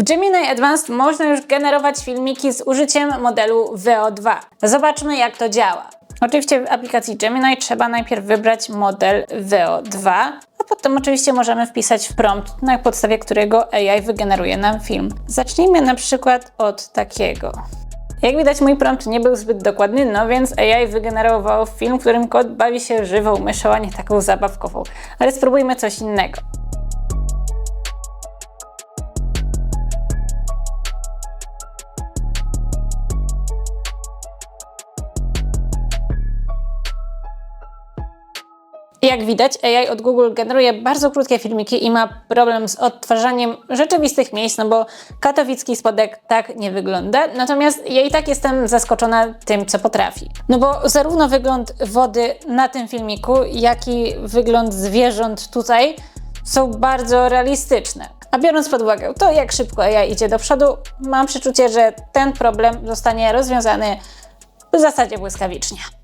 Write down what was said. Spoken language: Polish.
W Gemini Advanced można już generować filmiki z użyciem modelu VO2. Zobaczmy jak to działa. Oczywiście w aplikacji Gemini trzeba najpierw wybrać model VO2, a potem oczywiście możemy wpisać prompt, na podstawie którego AI wygeneruje nam film. Zacznijmy na przykład od takiego. Jak widać mój prompt nie był zbyt dokładny, no więc AI wygenerował film, w którym kod bawi się żywą myszą, a nie taką zabawkową. Ale spróbujmy coś innego. Jak widać, AI od Google generuje bardzo krótkie filmiki i ma problem z odtwarzaniem rzeczywistych miejsc, no bo katowicki spodek tak nie wygląda. Natomiast ja i tak jestem zaskoczona tym, co potrafi. No bo zarówno wygląd wody na tym filmiku, jak i wygląd zwierząt tutaj są bardzo realistyczne. A biorąc pod uwagę to, jak szybko AI idzie do przodu, mam przeczucie, że ten problem zostanie rozwiązany w zasadzie błyskawicznie.